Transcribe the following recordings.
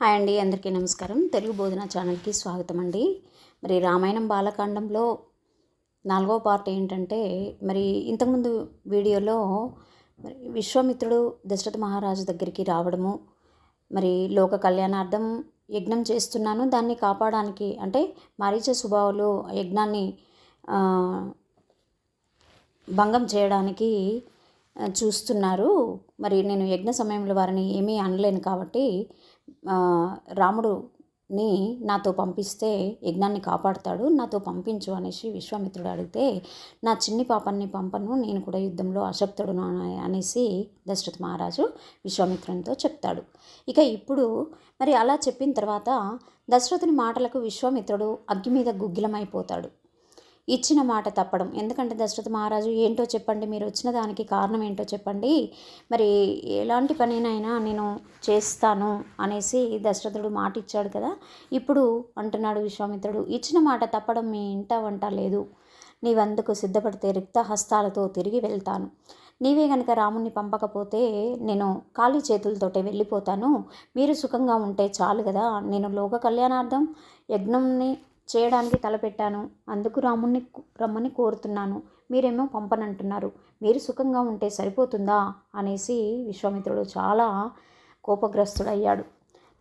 Hi అండి అందరికీ నమస్కారం. తెలుగు బోధన ఛానల్కి స్వాగతం అండి మరి రామాయణం బాలకాండంలో నాలుగో పార్ట్ ఏంటంటే మరి ఇంతకుముందు వీడియోలో మరి విశ్వామిత్రుడు దశరథ మహారాజు దగ్గరికి రావడము మరి లోక కళ్యాణార్థం యజ్ఞం చేస్తున్నాను దాన్ని కాపాడడానికి అంటే మారీచ స్వభావాలు యజ్ఞాన్ని భంగం చేయడానికి చూస్తున్నారు. మరి నేను యజ్ఞ సమయంలో వారిని ఏమీ అనలేను కాబట్టి రాముడుని నాతో పంపిస్తే యజ్ఞాన్ని కాపాడుతాడు నాతో పంపించు అనేసి విశ్వామిత్రుడు అడిగితే నా చిన్ని పాపాన్ని పంపను నేను కూడా యుద్ధంలో అశక్తుడును అనేసి దశరథ మహారాజు విశ్వామిత్రునితో చెప్తాడు. ఇక ఇప్పుడు మరి అలా చెప్పిన తర్వాత దశరథుని మాటలకు విశ్వామిత్రుడు అగ్గి మీద గుగ్గిలమైపోతాడు. ఇచ్చిన మాట తప్పడం. ఎందుకంటే దశరథ మహారాజు ఏంటో చెప్పండి మీరు వచ్చిన దానికి కారణం ఏంటో చెప్పండి. మరి ఎలాంటి పనినైనా నేను చేస్తాను అనేసి దశరథుడు మాట ఇచ్చాడు కదా. ఇప్పుడు అంటున్నాడు విశ్వామిత్రుడు ఇచ్చిన మాట తప్పడం మీ ఇంట వంట లేదు. నీవందుకు సిద్ధపడితే రిక్త హస్తాలతో తిరిగి వెళ్తాను. నీవే గనక రాముణ్ణి పంపకపోతే నేను ఖాళీ చేతులతోటే వెళ్ళిపోతాను. మీరు సుఖంగా ఉంటే చాలు కదా. నేను లోక కళ్యాణార్థం యజ్ఞంని చేయడానికి తలపెట్టాను. అందుకు రాముణ్ణి రమ్మని కోరుతున్నాను. మీరేమో పంపనంటున్నారు. మీరు సుఖంగా ఉంటే సరిపోతుందా? అనేసి విశ్వామిత్రుడు చాలా కోపగ్రస్తుడయ్యాడు.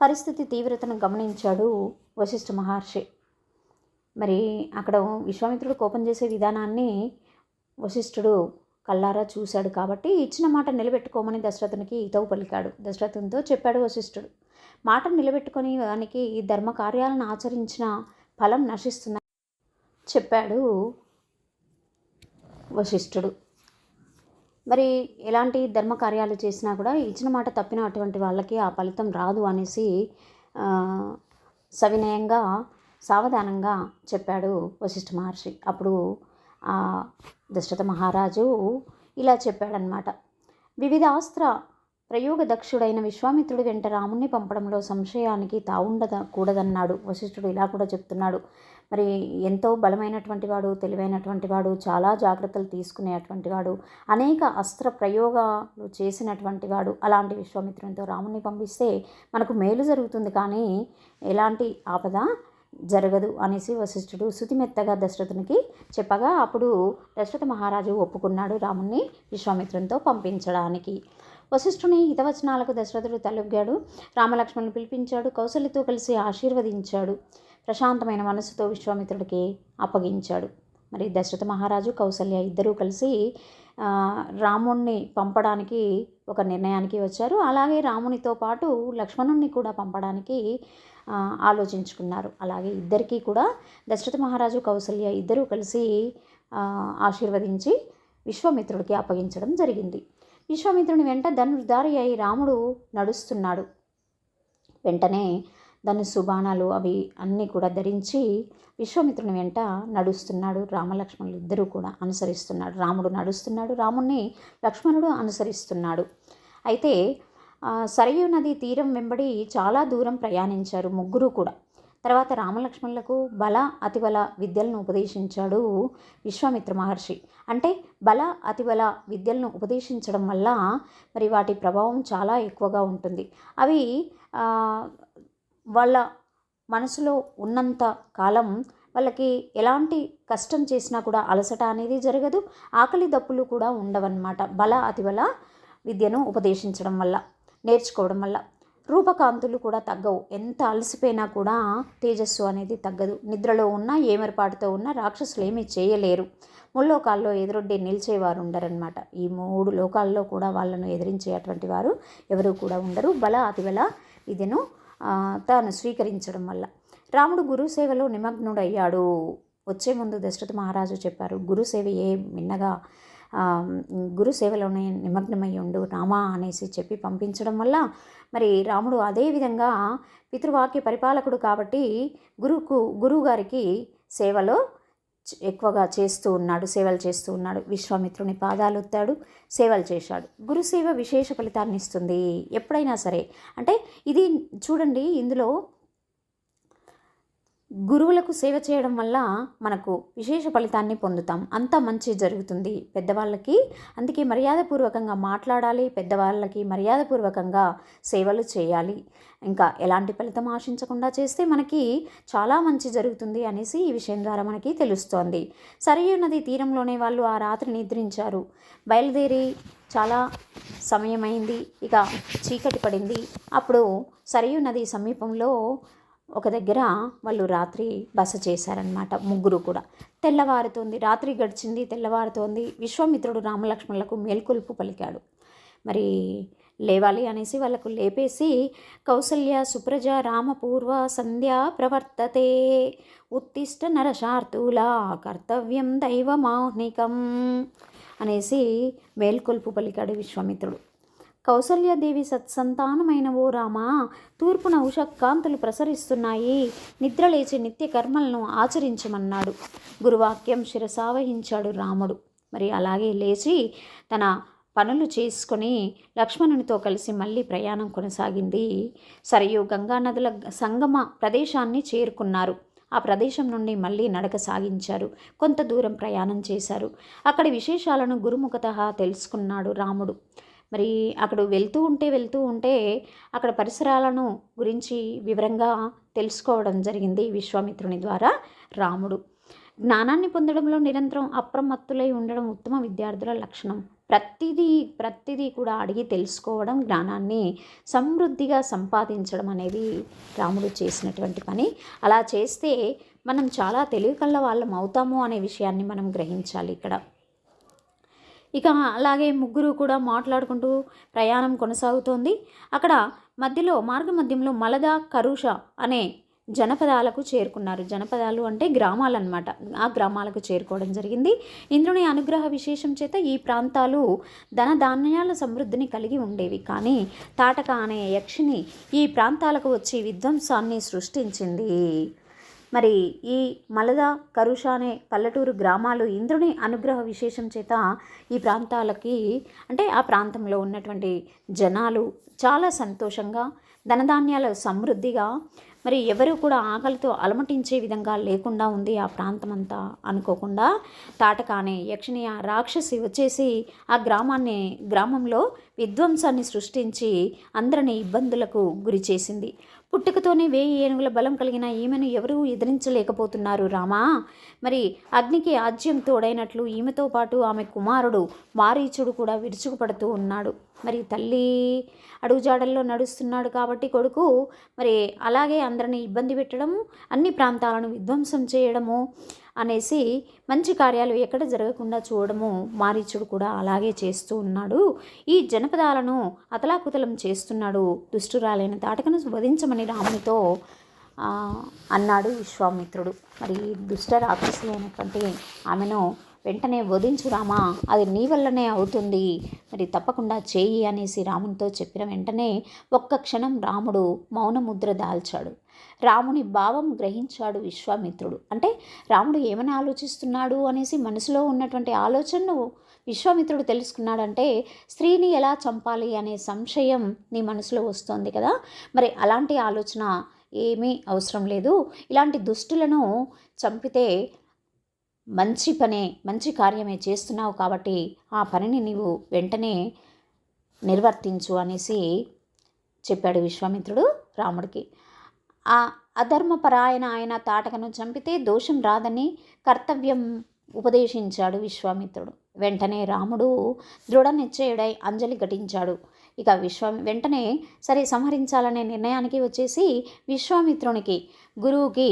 పరిస్థితి తీవ్రతను గమనించాడు వశిష్ఠ మహర్షి. మరి అక్కడ విశ్వామిత్రుడు కోపం చేసే విధానాన్ని వశిష్ఠుడు కల్లారా చూశాడు కాబట్టి ఇచ్చిన మాట నిలబెట్టుకోమని దశరథునికి ఇతవు పలికాడు. దశరథునితో చెప్పాడు వశిష్ఠుడు. మాట నిలబెట్టుకొని వానికి ఈ ధర్మ కార్యాలను ఆచరించిన ఫలం నశిస్తుందని చెప్పాడు వశిష్ఠుడు. మరి ఎలాంటి ధర్మ కార్యాలు చేసినా కూడా ఇచ్చిన మాట తప్పిన అటువంటి వాళ్ళకి ఆ ఫలితం రాదు అనేసి సవినయంగా సావధానంగా చెప్పాడు వశిష్ఠ మహర్షి. అప్పుడు ఆ దశరథ మహారాజు ఇలా చెప్పాడనమాట వివిధ అస్త్ర ప్రయోగ దక్షుడైన విశ్వామిత్రుడి వెంట రాముణ్ణి పంపడంలో సంశయానికి తావుండద కూడదన్నాడు. వశిష్ఠుడు ఇలా కూడా చెప్తున్నాడు. మరి ఎంతో బలమైనటువంటి వాడు తెలివైనటువంటి వాడు చాలా జాగ్రత్తలు తీసుకునేటువంటి వాడు అనేక అస్త్ర ప్రయోగాలు చేసినటువంటి వాడు అలాంటి విశ్వామిత్రునితో రాముణ్ణి పంపిస్తే మనకు మేలు జరుగుతుంది. కానీ ఎలాంటి ఆపద జరగదు అనేసి వశిష్ఠుడు శుతిమెత్తగా దశరథునికి చెప్పగా అప్పుడు దశరథ మహారాజు ఒప్పుకున్నాడు రాముణ్ణి విశ్వామిత్రునితో పంపించడానికి. వశిష్ఠుని హితవచనాలకు దశరథుడు తలొగ్గాడు. రామలక్ష్మణుని పిలిపించాడు. కౌశలితో కలిసి ఆశీర్వదించాడు. ప్రశాంతమైన మనసుతో విశ్వామిత్రుడికి అప్పగించాడు. మరి దశరథ మహారాజు కౌసల్య ఇద్దరూ కలిసి రాముణ్ణి పంపడానికి ఒక నిర్ణయానికి వచ్చారు. అలాగే రామునితో పాటు లక్ష్మణుణ్ణి కూడా పంపడానికి ఆలోచించుకున్నారు. అలాగే ఇద్దరికీ కూడా దశరథ మహారాజు కౌసల్య ఇద్దరూ కలిసి ఆశీర్వదించి విశ్వామిత్రుడికి అప్పగించడం జరిగింది. విశ్వామిత్రుని వెంట ధనుర్ధారి అయి రాముడు నడుస్తున్నాడు. వెంటనే ధనుసు బాణాలు అవి అన్నీ కూడా ధరించి విశ్వామిత్రుని వెంట నడుస్తున్నాడు. రామలక్ష్మణులు ఇద్దరూ కూడా అనుసరిస్తున్నాడు. రాముడు నడుస్తున్నాడు. రాముణ్ణి లక్ష్మణుడు అనుసరిస్తున్నాడు. అయితే సరయూ నది తీరం వెంబడి చాలా దూరం ప్రయాణించారు ముగ్గురు కూడా. తర్వాత రామలక్ష్మణులకు బల అతిబల విద్యలను ఉపదేశించాడు విశ్వామిత్ర మహర్షి. అంటే బల అతిబల విద్యలను ఉపదేశించడం వల్ల మరి వాటి ప్రభావం చాలా ఎక్కువగా ఉంటుంది. అవి వాళ్ళ మనసులో ఉన్నంత కాలం వాళ్ళకి ఎలాంటి కష్టం చేసినా కూడా అలసట అనేది జరగదు. ఆకలి దప్పులు కూడా ఉండవన్నమాట. బల అతిబల విద్యను ఉపదేశించడం వల్ల నేర్చుకోవడం వల్ల. రూపకాంతులు కూడా తగ్గవు. ఎంత అలసిపోయినా కూడా తేజస్సు అనేది తగ్గదు. నిద్రలో ఉన్నా ఏమరపాటుతో ఉన్నా రాక్షసులు ఏమీ చేయలేరు. ముల్లోకాల్లో ఎదురొడ్డి నిలిచేవారు ఉండరన్నమాట. ఈ మూడు లోకాల్లో కూడా వాళ్ళను ఎదిరించేటువంటి వారు ఎవరు కూడా ఉండరు. బల అతిబల విద్యను తాను స్వీకరించడం వల్ల. రాముడు గురుసేవలో నిమగ్నుడయ్యాడు. వచ్చే ముందు దశరథ మహారాజు చెప్పారు గురుసేవయే మిన్నగా గురుసేవలోనే నిమగ్నమై ఉండు. రామా అనేసి చెప్పి పంపించడం వల్ల మరి రాముడు అదేవిధంగా పితృవాక్య పరిపాలకుడు కాబట్టి గురువుకు గురువు గారికి సేవలో ఎక్కువగా చేస్తూ ఉన్నాడు సేవలు చేస్తూ ఉన్నాడు. విశ్వామిత్రుని పాదాలు ఒత్తాడు సేవలు చేశాడు. గురుసేవ విశేష ఫలితాన్ని ఇస్తుంది ఎప్పుడైనా సరే. అంటే ఇది చూడండి ఇందులో గురువులకు సేవ చేయడం వల్ల మనకు విశేష ఫలితాన్ని పొందుతాం. అంతా మంచి జరుగుతుంది పెద్దవాళ్ళకి. అందుకే మర్యాదపూర్వకంగా మాట్లాడాలి పెద్దవాళ్ళకి మర్యాదపూర్వకంగా సేవలు చేయాలి. ఇంకా ఎలాంటి ఫలితం ఆశించకుండా చేస్తే మనకి చాలా మంచి జరుగుతుంది అనేసి ఈ విషయం ద్వారా మనకి తెలుస్తోంది. సరియు నది తీరంలోనే వాళ్ళు ఆ రాత్రి నిద్రించారు. బయలుదేరి చాలా సమయమైంది. ఇక చీకటి పడింది. అప్పుడు సరియు నది సమీపంలో ఒక దగ్గర వాళ్ళు రాత్రి బస చేశారనమాట ముగ్గురు కూడా. తెల్లవారుతోంది రాత్రి గడిచింది తెల్లవారుతోంది. విశ్వామిత్రుడు రామలక్ష్మణులకు మేల్కొల్పు పలికాడు. మరి లేవాలి అనేసి వాళ్ళకు లేపేసి కౌసల్య సుప్రజ రామపూర్వ సంధ్యా ప్రవర్తతే ఉత్తిష్ట నరశార్తుల కర్తవ్యం దైవమాహ్నికం అనేసి మేల్కొల్పు పలికాడు విశ్వామిత్రుడు. కౌసల్యదేవి సత్సంతానమైన ఓ రామ? తూర్పున ఉషకాంతులు ప్రసరిస్తున్నాయి. నిద్రలేచి నిత్య కర్మలను ఆచరించమన్నాడు. గురువాక్యం శిరసావహించాడు రాముడు. మరి అలాగే లేచి తన పనులు చేసుకొని లక్ష్మణునితో కలిసి మళ్ళీ ప్రయాణం కొనసాగింది. సరియు గంగానదుల సంగమ ప్రదేశాన్ని చేరుకున్నారు. ఆ ప్రదేశం నుండి మళ్ళీ నడక సాగించారు. కొంత దూరం ప్రయాణం చేశారు. అక్కడి విశేషాలను గురుముఖత తెలుసుకున్నాడు రాముడు. మరి అక్కడ వెళ్తూ ఉంటే వెళ్తూ ఉంటే అక్కడ పరిసరాలను గురించి వివరంగా తెలుసుకోవడం జరిగింది విశ్వామిత్రుని ద్వారా రాముడు. జ్ఞానాన్ని పొందడంలో నిరంతరం అప్రమత్తులై ఉండడం ఉత్తమ విద్యార్థుల లక్షణం. ప్రతిదీ ప్రతిదీ కూడా అడిగి తెలుసుకోవడం జ్ఞానాన్ని సమృద్ధిగా సంపాదించడం అనేది రాముడు చేసినటువంటి పని. అలా చేస్తే మనం చాలా తెలివి కళ్ళ వాళ్ళం అవుతాము అనే విషయాన్ని మనం గ్రహించాలి ఇక్కడ. ఇక అలాగే ముగ్గురు కూడా మాట్లాడుకుంటూ ప్రయాణం కొనసాగుతోంది. అక్కడ మధ్యలో మార్గ మధ్యంలో మలద కరుష అనే జనపదాలకు చేరుకున్నారు. జనపదాలు అంటే గ్రామాలు అనమాట ఆ గ్రామాలకు చేరుకోవడం జరిగింది. ఇంద్రుని అనుగ్రహ విశేషం చేత ఈ ప్రాంతాలు ధన ధాన్యాల సమృద్ధిని కలిగి ఉండేవి. కానీ తాటక అనే యక్షిని ఈ ప్రాంతాలకు వచ్చి విధ్వంసాన్ని సృష్టించింది. మరి ఈ మలద కరుష అనే పల్లెటూరు గ్రామాలు ఇంద్రుని అనుగ్రహ విశేషం చేత ఈ ప్రాంతాలకి అంటే ఆ ప్రాంతంలో ఉన్నటువంటి జనాలు చాలా సంతోషంగా ధనధాన్యాల సమృద్ధిగా మరి ఎవరు కూడా ఆకలితో అలమటించే విధంగా లేకుండా ఉంది ఆ ప్రాంతమంతా అనుకోకుండా తాటకానే యక్షిణి ఆ రాక్షసి వచ్చేసి ఆ గ్రామాన్ని గ్రామంలో విధ్వంసాన్ని సృష్టించి అందరిని ఇబ్బందులకు గురి చేసింది. పుట్టుకతోనే వేయి ఏనుగుల బలం కలిగిన ఈమెను ఎవరూ ఎదిరించలేకపోతున్నారు రామా. మరి అగ్నికి ఆజ్యం తోడైనట్లు ఈమెతో పాటు ఆమె కుమారుడు మారీచుడు కూడా విరుచుకుపడుతూ ఉన్నాడు. మరి తల్లి అడుగుజాడల్లో నడుస్తున్నాడు కాబట్టి కొడుకు మరి అలాగే అందరిని ఇబ్బంది పెట్టడము అన్ని ప్రాంతాలను విధ్వంసం చేయడము అనేసి మంచి కార్యాలు ఎక్కడ జరగకుండా చూడడము మారీచుడు కూడా అలాగే చేస్తూ ఉన్నాడు. ఈ జనపదాలను అతలాకుతలం చేస్తున్నాడు దుష్టురాలైన తాటకను వధించమని రామునితో అన్నాడు విశ్వామిత్రుడు. మరి దుష్ట రాక్షసులైనటువంటి అయినటువంటి ఆమెను వెంటనే వధించు రామా అది నీ వల్లనే అవుతుంది. మరి తప్పకుండా చేయి అనేసి రామునితో చెప్పిన వెంటనే ఒక్క క్షణం రాముడు మౌనముద్ర దాల్చాడు. రాముని భావం గ్రహించాడు విశ్వామిత్రుడు. అంటే రాముడు ఏమని ఆలోచిస్తున్నాడు అనేసి మనసులో ఉన్నటువంటి ఆలోచనను విశ్వామిత్రుడు తెలుసుకున్నాడంటే స్త్రీని ఎలా చంపాలి అనే సంశయం నీ మనసులో వస్తోంది కదా. మరి అలాంటి ఆలోచన ఏమీ అవసరం లేదు. ఇలాంటి దుష్టులను చంపితే మంచి పనే మంచి కార్యమే చేస్తున్నావు కాబట్టి ఆ పనిని నీవు వెంటనే నిర్వర్తించు అనేసి చెప్పాడు విశ్వామిత్రుడు రాముడికి. ఆ అధర్మపరాయణ ఆయన తాటకను చంపితే దోషం రాదని కర్తవ్యం ఉపదేశించాడు విశ్వామిత్రుడు. వెంటనే రాముడు దృఢ నిశ్చయుడై అంజలి ఘటించాడు. ఇక విశ్వ వెంటనే సరే సంహరించాలనే నిర్ణయానికి వచ్చేసి విశ్వామిత్రునికి గురువుకి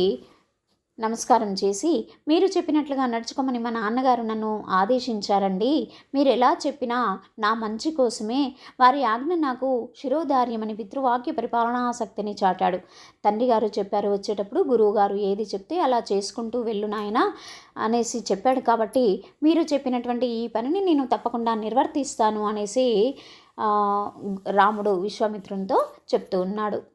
నమస్కారం చేసి మీరు చెప్పినట్లుగా నడుచుకోమని మా నాన్నగారు నన్ను ఆదేశించారండి. మీరు ఎలా చెప్పినా నా మంచి కోసమే. వారి ఆజ్ఞ నాకు శిరోధార్యమని పితృవాక్య పరిపాలనాసక్తిని చాటాడు. తండ్రి గారు చెప్పారు వచ్చేటప్పుడు గురువుగారు ఏది చెప్తే అలా చేసుకుంటూ వెళ్ళు నాయన అనేసి చెప్పాడు. కాబట్టి మీరు చెప్పినటువంటి ఈ పనిని నేను తప్పకుండా నిర్వర్తిస్తాను అనేసి రాముడు విశ్వామిత్రునితో చెప్తూ ఉన్నాడు.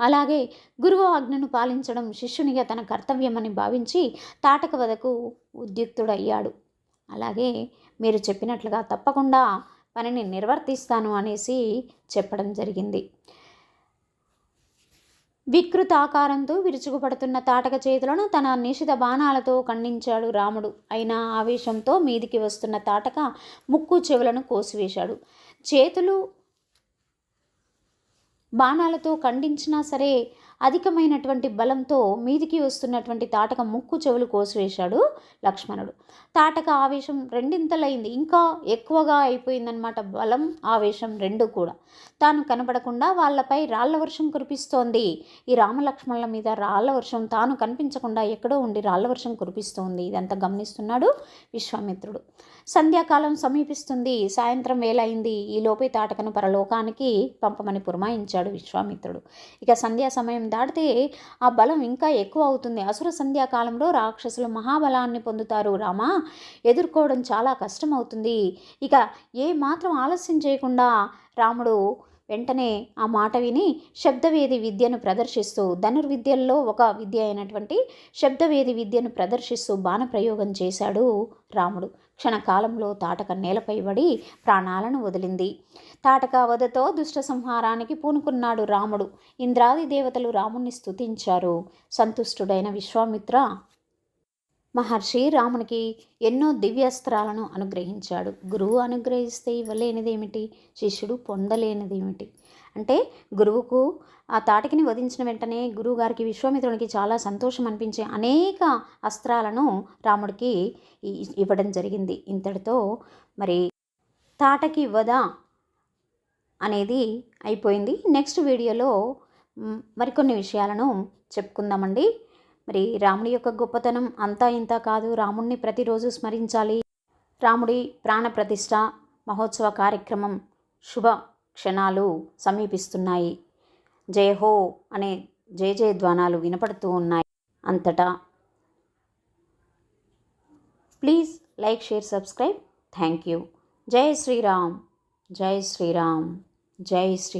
అలాగే గురువు ఆజ్ఞను పాలించడం శిష్యునిగా తన కర్తవ్యమని భావించి తాటక వదకు ఉద్యుక్తుడయ్యాడు. అలాగే మీరు చెప్పినట్లుగా తప్పకుండా పనిని నిర్వర్తిస్తాను అనేసి చెప్పడం జరిగింది. వికృతాకారంతో విరుచుకుపడుతున్న తాటక చేతులను తన నిషిత బాణాలతో ఖండించాడు రాముడు. అయినా ఆవేశంతో మీదికి వస్తున్న తాటక ముక్కు చెవులను కోసివేశాడు. చేతులు బాణాలతో ఖండించినా సరే అధికమైనటువంటి బలంతో మీదికి వస్తున్నటువంటి తాటక ముక్కు చెవులు కోసివేశాడు లక్ష్మణుడు. తాటక ఆవేశం రెండింతలైంది. ఇంకా ఎక్కువగా అయిపోయిందనమాట బలం ఆవేశం రెండు కూడా. తాను కనపడకుండా వాళ్ళపై రాళ్ళ వర్షం కురిపిస్తోంది. ఈ రామలక్ష్మణుల మీద రాళ్ళ వర్షం తాను కనిపించకుండా ఎక్కడో ఉండి రాళ్ళ వర్షం కురిపిస్తోంది. ఇదంతా గమనిస్తున్నాడు విశ్వామిత్రుడు. సంధ్యాకాలం సమీపిస్తుంది. సాయంత్రం వేలైంది. ఈలోపే ఈ లోపే తాటకను పరలోకానికి పంపమని పురమాయించాడు విశ్వామిత్రుడు. ఇక సంధ్యా సమయం దాటితే ఆ బలం ఇంకా ఎక్కువ అవుతుంది. అసుర సంధ్యాకాలంలో రాక్షసులు మహాబలాన్ని పొందుతారు. రామా ఎదుర్కోవడం చాలా కష్టం అవుతుంది ఇక ఏ మాత్రం ఆలస్యం చేయకుండా రాముడు వెంటనే ఆ మాట విని శబ్దవేది విద్యను ప్రదర్శిస్తూ ధనుర్విద్యల్లో ఒక విద్య అయినటువంటి శబ్దవేది విద్యను ప్రదర్శిస్తూ బాణప్రయోగం చేశాడు రాముడు. క్షణకాలంలో తాటక నేలపై పడి ప్రాణాలను వదిలింది. తాటక వధతో దుష్ట సంహారానికి పూనుకున్నాడు రాముడు. ఇంద్రాది దేవతలు రాముణ్ణి స్తుతించారు. సంతుష్టుడైన విశ్వామిత్ర మహర్షి రామునికి ఎన్నో దివ్యాస్త్రాలను అనుగ్రహించాడు. గురువు అనుగ్రహిస్తే ఇవ్వలేనిదేమిటి? శిష్యుడు పొందలేనిదేమిటి? అంటే గురువుకు ఆ తాటికిని వధించిన వెంటనే గురువుగారికి విశ్వామిత్రునికి చాలా సంతోషం అనిపించే అనేక అస్త్రాలను రాముడికి ఇవ్వడం జరిగింది. ఇంతటితో మరి తాటకి వధ అనేది అయిపోయింది. నెక్స్ట్ వీడియోలో మరికొన్ని విషయాలను చెప్పుకుందామండి. మరి రాముడి యొక్క గొప్పతనం అంతా ఇంత కాదు. రాముడిని ప్రతిరోజు స్మరించాలి. రాముడి ప్రాణప్రతిష్ఠ మహోత్సవ కార్యక్రమం శుభ క్షణాలు సమీపిస్తున్నాయి. జయహో అనే జయ జయ ధ్వానాలు వినపడుతూ ఉన్నాయి అంతటా. Please like share subscribe. Thank you. జై శ్రీరామ్. జై శ్రీరామ్. జై శ్రీ